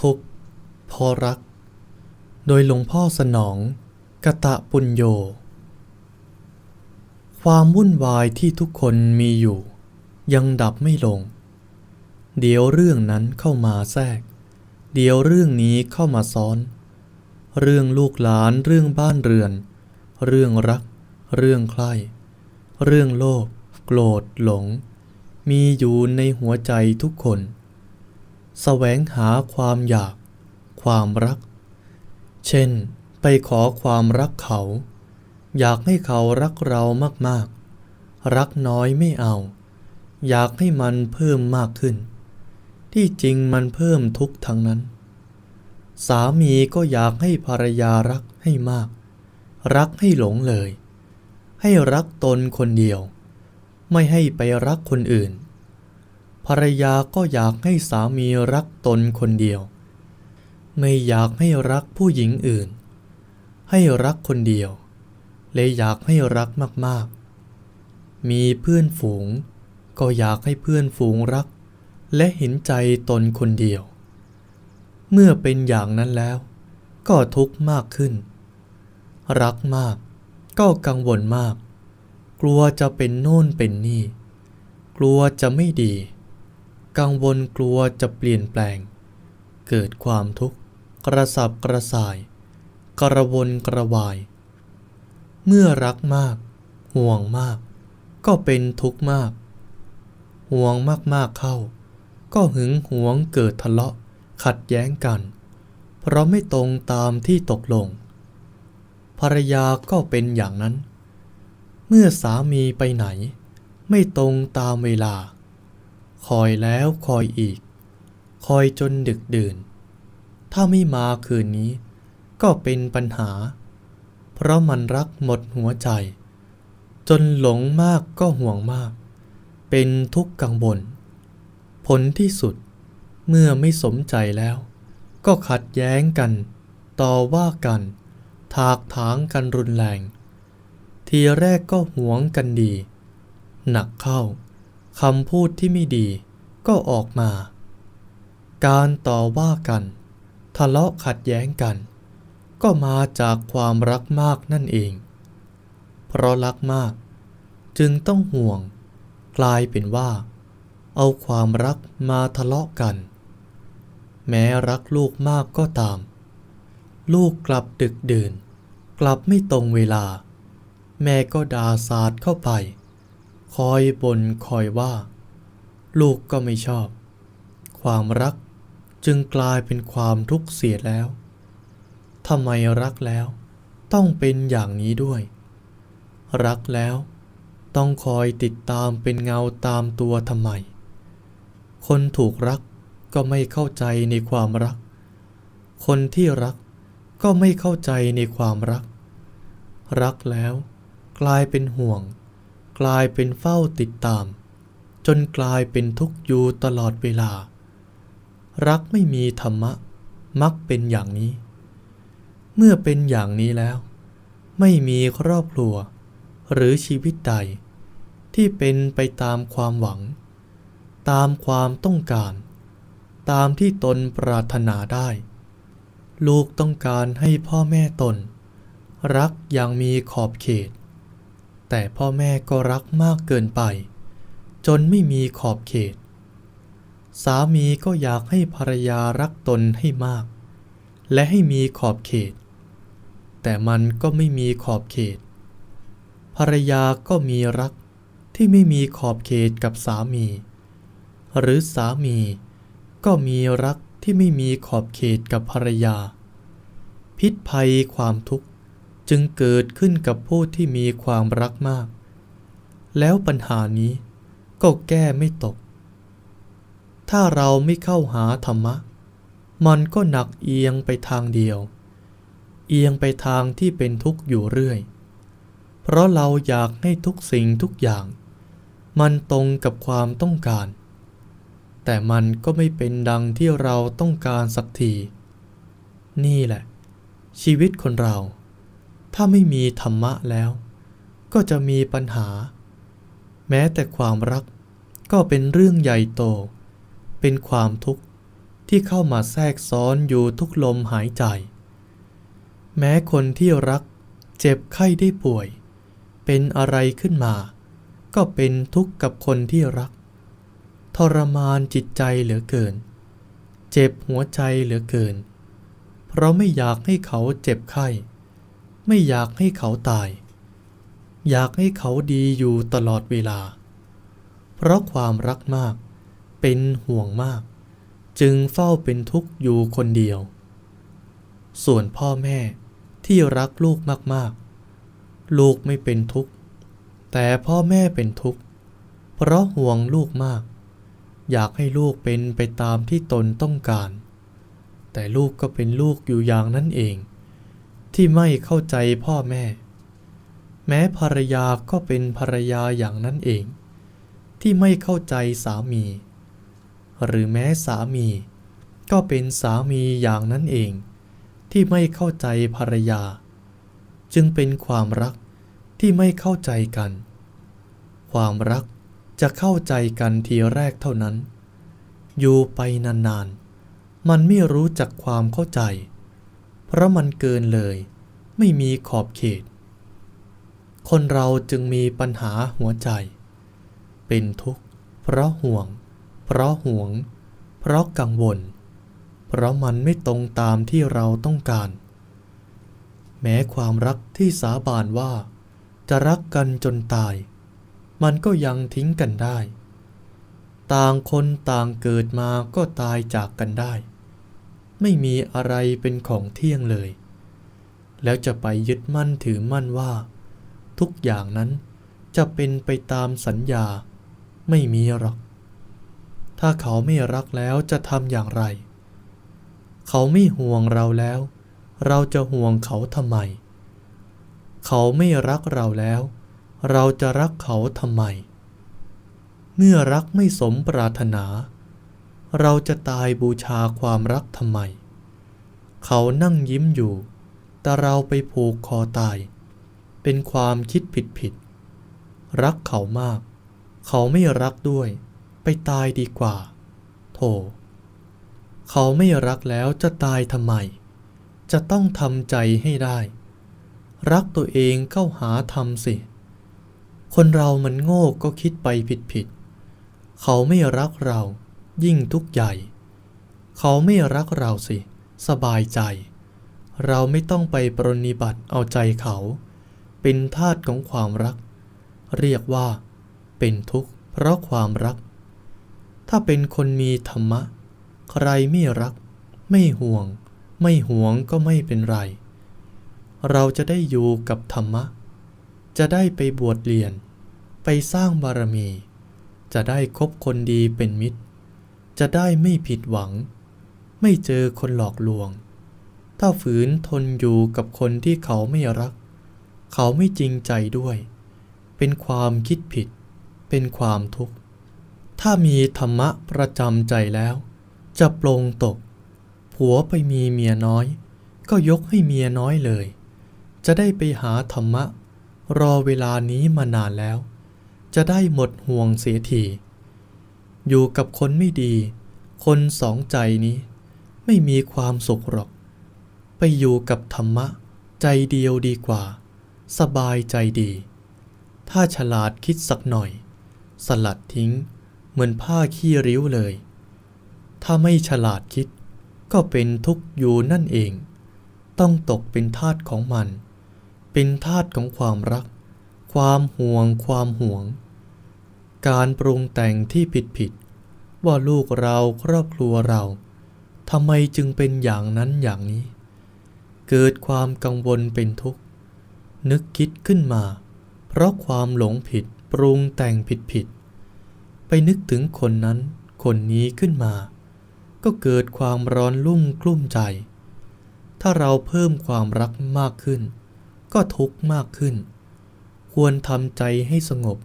ทุกข์พราะรัก โดยหลวงพ่อสนอง กะตะปุญโย ความวุ่นวายที่ทุกคนมีอยู่ ยังดับไม่ลง เดี๋ยวเรื่องนั้นเข้ามาแทรก เดี๋ยวเรื่องนี้เข้ามาซ้อน เรื่องลูกหลานเรื่องบ้านเรือน เรื่องรัก เรื่องใคร่เรื่องโลภโกรธหลง มีอยู่ในหัวใจทุกคน แสวงหาความอยาก ความรัก เช่น ไปขอความรักเขา อยากให้เขารักเรามากๆ รักน้อยไม่เอา อยากให้มันเพิ่มมากขึ้น ที่จริงมันเพิ่มทุกทั้งนั้น สามีก็อยากให้ภรรยารักให้มาก รักให้หลงเลย ให้รักตนคนเดียว ไม่ให้ไปรักคนอื่น ภรรยาก็อยากให้สามีรักตนคนเดียว ไม่อยากให้รักผู้หญิงอื่น ให้รักคนเดียว เลยอยากให้รักมากๆ มีเพื่อนฝูง ก็อยากให้เพื่อนฝูงรัก และเห็นใจตนคนเดียว เมื่อเป็นอย่างนั้นแล้ว ก็ทุกข์มากขึ้น รักมาก ก็กังวลมาก กลัวจะเป็นโน่นเป็นนี่ กลัวจะไม่ดี กังวลกลัวจะเปลี่ยนแปลง เกิดความทุกข์ กระสับกระส่าย กระวนกระวาย เมื่อรักมาก ห่วงมาก ก็เป็นทุกข์มาก ห่วงมากๆเข้า ก็หึงหวงเกิดทะเลาะ ขัดแย้งกัน เพราะไม่ตรงตามที่ตกลง ภรรยาก็เป็นอย่างนั้น เมื่อสามีไปไหน ไม่ตรงตามเวลา คอยแล้วคอยอีก คอยจนดึกดื่น ถ้าไม่มาคืนนี้ ก็เป็นปัญหา เพราะมันรักหมดหัวใจ จนหลงมากก็ห่วงมาก เป็นทุกข์กังวลผลที่สุดเมื่อไม่สมใจแล้ว ก็ขัดแย้งกัน ต่อว่ากัน ถากถางกันรุนแรง ทีแรกก็หวงกันดี หนักเข้า คำพูดที่ไม่ดีก็ออกมา การต่อว่ากัน ทะเลาะขัดแย้งกัน ก็มาจากความรักมากนั่นเอง เพราะรักมาก จึงต้องห่วง กลายเป็นว่า เอาความรักมาทะเลาะกัน แม้รักลูกมากก็ตาม ลูกกลับดึกดื่น กลับไม่ตรงเวลา แม่ก็ด่าสาดเข้าไป คอยบน่นคอยว่า ลูกก็ไม่ชอบ ความรักจึงกลายเป็นความทุกข์เสียแล้วทำไมรักแล้วต้องเป็นอย่างนี้ด้วย รักแล้วต้องคอยติดตามเป็นเงาตามตัวทำไม คนถูกรักก็ไม่เข้าใจในความรัก คนที่รักก็ไม่เข้าใจในความรัก รักแล้วกลายเป็นห่วง กลายเป็นเฝ้าติดตาม จนกลายเป็นทุกข์อยู่ตลอดเวลา รักไม่มีธรรมะ มักเป็นอย่างนี้ เมื่อเป็นอย่างนี้แล้ว ไม่มีครอบครัว หรือชีวิตใด ที่เป็นไปตามความหวัง ตามความต้องการ ตามที่ตนปรารถนาได้ ลูกต้องการให้พ่อแม่ตน รักอย่างมีขอบเขต แต่พ่อแม่ก็รักมากเกินไป จนไม่มีขอบเขต สามีก็อยากให้ภรรยารักตนให้มาก และให้มีขอบเขต แต่มันก็ไม่มีขอบเขต ภรรยาก็มีรักที่ไม่มีขอบเขตกับสามี หรือสามีก็มีรักที่ไม่มีขอบเขตกับภรรยา พิษภัยความทุกข์ จึงเกิดขึ้นกับผู้ที่มีความรักมาก แล้วปัญหานี้ก็แก้ไม่ตก ถ้าเราไม่เข้าหาธรรมะ มันก็หนักเอียงไปทางเดียว เอียงไปทางที่เป็นทุกข์อยู่เรื่อย เพราะเราอยากให้ทุกสิ่งทุกอย่าง มันตรงกับความต้องการ แต่มันก็ไม่เป็นดังที่เราต้องการสักที นี่แหละ ชีวิตคนเรา ถ้าไม่มีธรรมะแล้ว ก็จะมีปัญหา แม้แต่ความรักก็เป็นเรื่องใหญ่โต เป็นความทุกข์ที่เข้ามาแทรกซ้อนอยู่ทุกลมหายใจ แม้คนที่รักเจ็บไข้ได้ป่วย เป็นอะไรขึ้นมา ก็เป็นทุกข์กับคนที่รัก ทรมานจิตใจเหลือเกิน เจ็บหัวใจเหลือเกิน เพราะไม่อยากให้เขาเจ็บไข้ ไม่อยากให้เขาตาย อยากให้เขาดีอยู่ตลอดเวลา เพราะความรักมาก เป็นห่วงมาก จึงเฝ้าเป็นทุกข์อยู่คนเดียว ส่วนพ่อแม่ที่รักลูกมากๆ ลูกไม่เป็นทุกข์ แต่พ่อแม่เป็นทุกข์ เพราะห่วงลูกมาก อยากให้ลูกเป็นไปตามที่ตนต้องการ แต่ลูกก็เป็นลูกอยู่อย่างนั้นเอง ที่ไม่เข้าใจพ่อแม่ แม้ภรรยาก็เป็นภรรยาอย่างนั้นเอง ที่ไม่เข้าใจสามี หรือแม้สามี ก็เป็นสามีอย่างนั้นเอง ที่ไม่เข้าใจภรรยา จึงเป็นความรักที่ไม่เข้าใจกัน ความรักจะเข้าใจกันทีแรกเท่านั้น อยู่ไปนานๆ มันไม่รู้จักความเข้าใจ เพราะมันเกินเลย ไม่มีขอบเขต คนเราจึงมีปัญหาหัวใจ เป็นทุกข์ เพราะห่วง เพราะห่วง เพราะกังวล เพราะมันไม่ตรงตามที่เราต้องการ แม้ความรักที่สาบานว่า จะรักกันจนตาย มันก็ยังทิ้งกันได้ ต่างคนต่างเกิดมาก็ตายจากกันได้ ไม่มีอะไรเป็นของเที่ยงเลย แล้วจะไปยึดมั่นถือมั่นว่า ทุกอย่างนั้นจะเป็นไปตามสัญญา ไม่มีหรอก ถ้าเขาไม่รักแล้วจะทำอย่างไร เขาไม่ห่วงเราแล้ว เราจะห่วงเขาทำไม เขาไม่รักเราแล้ว เราจะรักเขาทำไม เมื่อรักไม่สมปรารถนา เราจะตายบูชาความรักทำไม เขานั่งยิ้มอยู่ แต่เราไปผูกคอตาย เป็นความคิดผิดผิดๆรักเขามาก เขาไม่รักด้วย ไปตายดีกว่าโธ่เขาไม่รักแล้วจะตายทำไม จะต้องทำใจให้ได้ รักตัวเองเข้าหาทำสิ คนเรามันโง่ก็คิดไปผิดผิดๆเขาไม่รักเรา ยิ่งทุกข์ใหญ่ เขาไม่รักเราสิ สบายใจ เราไม่ต้องไปปรนนิบัติเอาใจเขา เป็นทาสของความรัก เรียกว่า เป็นทุกข์เพราะความรัก ถ้าเป็นคนมีธรรมะ ใครไม่รัก ไม่ห่วง ไม่หวงก็ไม่เป็นไร เราจะได้อยู่กับธรรมะ จะได้ไปบวชเรียน ไปสร้างบารมี จะได้คบคนดีเป็นมิตร จะได้ไม่ผิดหวัง ไม่เจอคนหลอกลวง ถ้าฝืนทนอยู่กับคนที่เขาไม่รัก เขาไม่จริงใจด้วย เป็นความคิดผิด เป็นความทุกข์ ถ้ามีธรรมะประจำใจแล้ว จะปลงตก ผัวไปมีเมียน้อย ก็ยกให้เมียน้อยเลย จะได้ไปหาธรรมะ รอเวลานี้มานานแล้ว จะได้หมดห่วงเสียที อยู่กับคนไม่ดี คนสองใจนี้ ไม่มีความสุขหรอก ไปอยู่กับธรรมะ ใจเดียวดีกว่า สบายใจดี ถ้าฉลาดคิดสักหน่อย สลัดทิ้ง เหมือนผ้าขี้ริ้วเลย ถ้าไม่ฉลาดคิด ก็เป็นทุกข์อยู่นั่นเอง ต้องตกเป็นทาสของมัน เป็นทาสของความรัก ความห่วงความห่วง การปรุงแต่งที่ผิดผิด ว่าลูกเราครอบครัวเราทำไมจึงเป็นอย่างนั้นอย่างนี้ เกิดความกังวลเป็นทุกข์ นึกคิดขึ้นมา เพราะความหลงผิดปรุงแต่งผิดผิด ไปนึกถึงคนนั้นคนนี้ขึ้นมา ก็เกิดความร้อนลุ่มกลุ้มใจ ถ้าเราเพิ่มความรักมากขึ้น ก็ทุกข์มากขึ้น ควรทำใจให้สงบ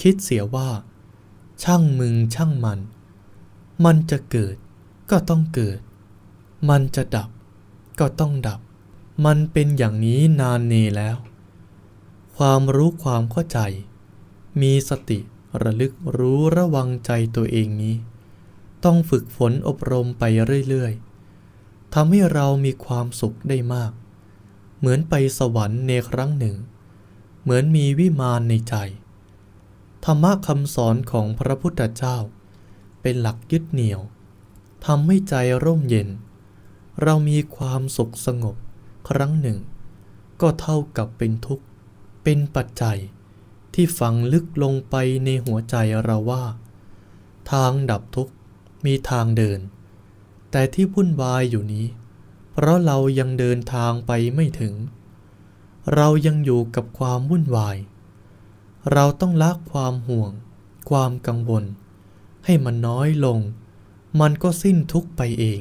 คิดเสียว่า ช่างมึงช่างมัน มันจะเกิดก็ต้องเกิด มันจะดับก็ต้องดับ มันเป็นอย่างนี้นานเนแล้ว ความรู้ความเข้าใจ มีสติระลึกรู้ระวังใจตัวเองนี้ ต้องฝึกฝนอบรมไปเรื่อยๆทำให้เรามีความสุขได้มาก เหมือนไปสวรรค์ในครั้งหนึ่ง เหมือนมีวิมานในใจ ธรรมะคำสอนของพระพุทธเจ้า เป็นหลักยึดเหนี่ยวทำให้ใจร่มเย็น เรามีความสุขสงบครั้งหนึ่ง ก็เท่ากับเป็นทุกข์เป็นปัจจัยที่ฝังลึกลงไปในหัวใจเราว่า ทางดับทุกข์มีทางเดิน แต่ที่วุ่นวายอยู่นี้ เพราะเรายังเดินทางไปไม่ถึง เรายังอยู่กับความวุ่นวาย เราต้องละความห่วง ความกังวล ให้มันน้อยลง มันก็สิ้นทุกไปเอง